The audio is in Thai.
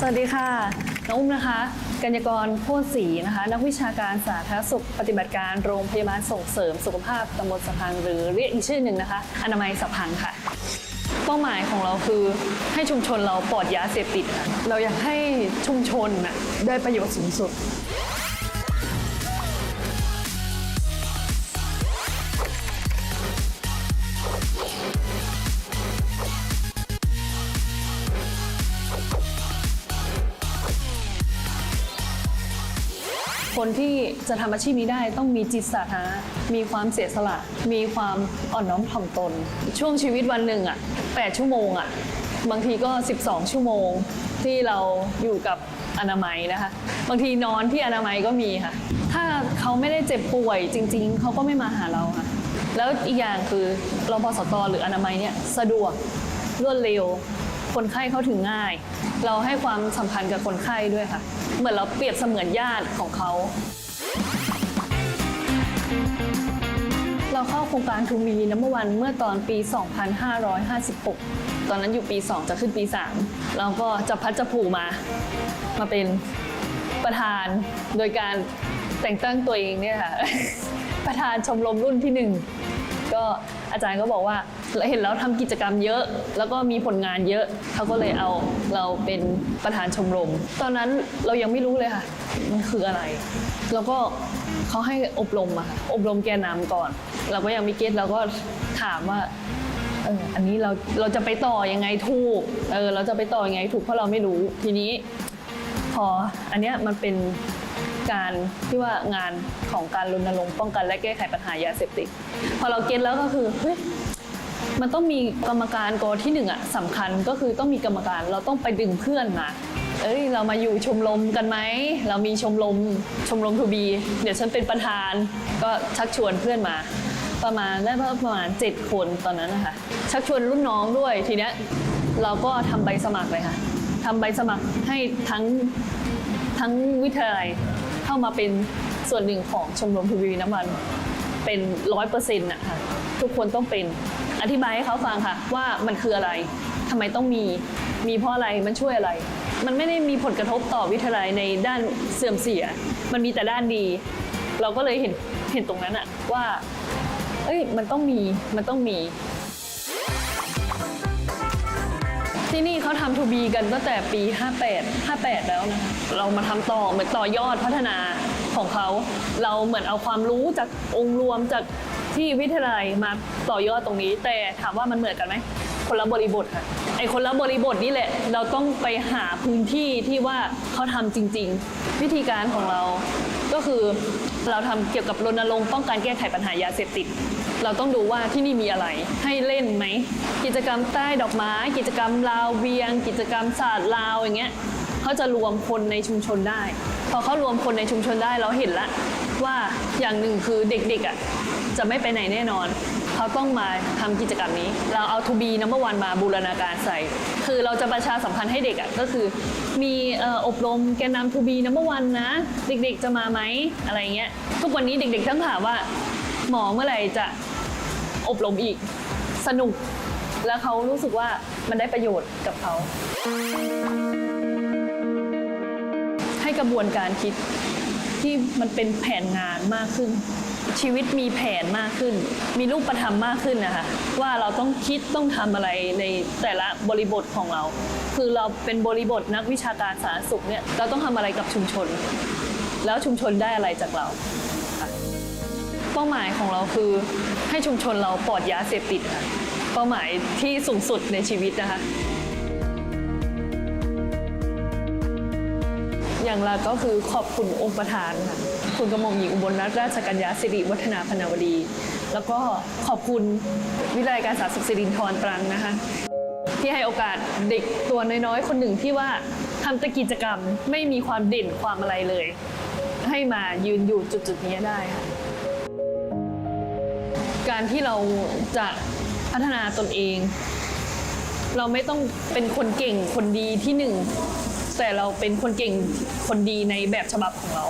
สวัสดีค่ะ น้องอุ้มนะคะ กัญญากรโพธิ์ศรีนะคะ นักวิชาการสาธารณสุขปฏิบัติการโรงพยาบาลส่งเสริมสุขภาพตำบลสะพังหรือเรียกอีกชื่อหนึ่งนะคะ อนามัยสะพังค่ะ เป้าหมายของเราคือให้ชุมชนเราปลอดยาเสพติดค่ะเราอยากให้ชุมชนน่ะได้ประโยชน์สูงสุด คนที่จะทำอาชีพนี้ได้ต้องมีจิตสาธารณะมีความเสียสละ มีความอ่อนน้อมถ่อมตน ช่วงชีวิตวันหนึ่งอะ8ชั่วโมงอะบางทีก็ 12 ชั่วโมงที่เราอยู่กับอนามัยนะคะ บางทีนอนที่อนามัยก็มีค่ะ ถ้าเขาไม่ได้เจ็บป่วยจริง ๆ เขาก็ไม่มาหาเราค่ะ แล้วอีกอย่างคือรพสตหรืออนามัยเนี่ยสะดวกรวดเร็ว คนไข้เข้าถึงง่าย เราให้ความสำคัญกับคนไข้ด้วยค่ะ เหมือนเราเปรียบเสมือนญาติของเขา เราเข้าโครงการทูมีน้ำวันเมื่อตอนปี 2556 ตอนนั้นอยู่ปี 2 จะขึ้นปี 3 เราก็จะพัดจะผูมา มาเป็นประธานโดยการแต่งตั้งตัวเองเนี่ยค่ะ ประธานชมรมรุ่นที่หนึ่งก็ อาจารย์ก็บอกว่าเห็นแล้วทำกิจกรรมเยอะ แล้วก็มีผลงานเยอะเขาก็เลยเอาเราเป็นประธานชมรม ตอนนั้นเรายังไม่รู้เลยค่ะมันคืออะไร แล้วก็เขาให้อบรมอะค่ะอบรมแกนนำก่อน เราก็ยังไม่เก็ตเราก็ถามว่าเอออันนี้เราเราจะไปต่อยังไงถูกเออเราจะไปต่อยังไงถูกเพราะเราไม่รู้ทีนี้ พออันเนี้ยมันเป็น การที่ว่างานของการรณรงค์ป้องกันและแก้ไขปัญหายาเสพติดพอเราเก็ตแล้วก็คือเฮ้ยมันต้องมีกรรมการกอที่หนึ่งอะสำคัญก็คือต้องมีกรรมการเราต้องไปดึงเพื่อนมาเอ้ยเรามาอยู่ชมรมกันไหม เรามีชมรมชมรมทูบี เดี๋ยวฉันเป็นประธาน ก็ชักชวนเพื่อนมา ประมาณได้ประมาณ 7 คนตอนนั้นนะคะ ชักชวนรุ่นน้องด้วย ทีเนี้ยเราก็ทำใบสมัครเลยค่ะทำใบสมัครให้ทั้งทั้งวิทยาลัย มาเป็นส่วนหนึ่งของชมรมทีวีน้ำมันเป็นร้อยเปอร์เซ็นต์นะคะทุกคนต้องเป็นอธิบายให้เขาฟังค่ะ ว่ามันคืออะไรทำไมต้องมีมีเพราะอะไรมันช่วยอะไร มันไม่ได้มีผลกระทบต่อวิทยาลัยในด้านเสื่อมเสีย มันมีแต่ด้านดี เราก็เลยเห็นเห็นตรงนั้นอะว่า เอ้ยมันต้องมีมันต้องมี ที่นี่เขาทำทูบีกันตั้งแต่ปี 58 58 แล้วนะคะเรามาทำต่อเหมือนต่อยอดพัฒนาของเขา เราเหมือนเอาความรู้จากองค์รวมจากที่วิทยาลัยมาต่อยอดตรงนี้ แต่ถามว่ามันเหมือนกันไหมคนละบริบทค่ะไอ้คนละบริบทนี่แหละ เราต้องไปหาพื้นที่ที่ว่าเขาทำจริง ๆ วิธีการของเราก็คือ เราทำเกี่ยวกับรณรงค์ป้องกันแก้ไขปัญหายาเสพติด เราต้องดูว่าที่นี่มีอะไร ให้เล่นไหม กิจกรรมใต้ดอกไม้ กิจกรรมลาวเวียง กิจกรรมศาสตร์ลาวอย่างเงี้ยเขาจะรวมคนในชุมชนได้ พอเขารวมคนในชุมชนได้เราเห็นละว่าอย่างหนึ่งคือเด็กๆอะจะไม่ไปไหนแน่นอน เขาต้องมาทำกิจกรรมนี้ เราเอาทูบีนัมเบอร์วันมาบูรณาการใส่ คือเราจะประชาสัมพันธ์ให้เด็กอะก็คือ มีอออบรมแกนนำทูบีนัมเบอร์วันนะ เด็กๆจะมาไหมอะไรเงี้ยทุกวันนี้เด็กๆทั้งถามว่า หมอเมื่อไหร่จะอบรมอีกสนุก แล้วเขารู้สึกว่ามันได้ประโยชน์กับเขาให้กระบวนการคิดที่มันเป็นแผนงานมากขึ้น ชีวิตมีแผนมากขึ้น มีรูปธรรมมากขึ้นนะคะ ว่าเราต้องคิดต้องทำอะไรในแต่ละบริบทของเรา คือเราเป็นบริบทนักวิชาการสาธารณสุขเนี่ยเราต้องทำอะไรกับชุมชน แล้วชุมชนได้อะไรจากเราค่ะเป้าหมายของเราคือให้ชุมชนเราปลอดยาเสพติดค่ะเป้าหมายที่สูงสุดในชีวิตนะคะ อย่างแรกก็คือขอบคุณองค์ประธานค่ะ คุณกระหม่อมหญิงอุบลรัตนราชกัญญาสิริวัฒนาพนาวดี แล้วก็ขอบคุณวิทยาลัยการสาธารณสุขสิรินทร์ตรังนะคะที่ให้โอกาสเด็กตัวน้อยๆ คนหนึ่งที่ว่าทำแต่กิจกรรมไม่มีความเด่นความอะไรเลย ให้มายืนอยู่จุดๆนี้ได้ค่ะการที่เราจะพัฒนาตนเอง เราไม่ต้องเป็นคนเก่งคนดีที่หนึ่งแต่เราเป็นคนเก่งคนดีในแบบฉบับของเรา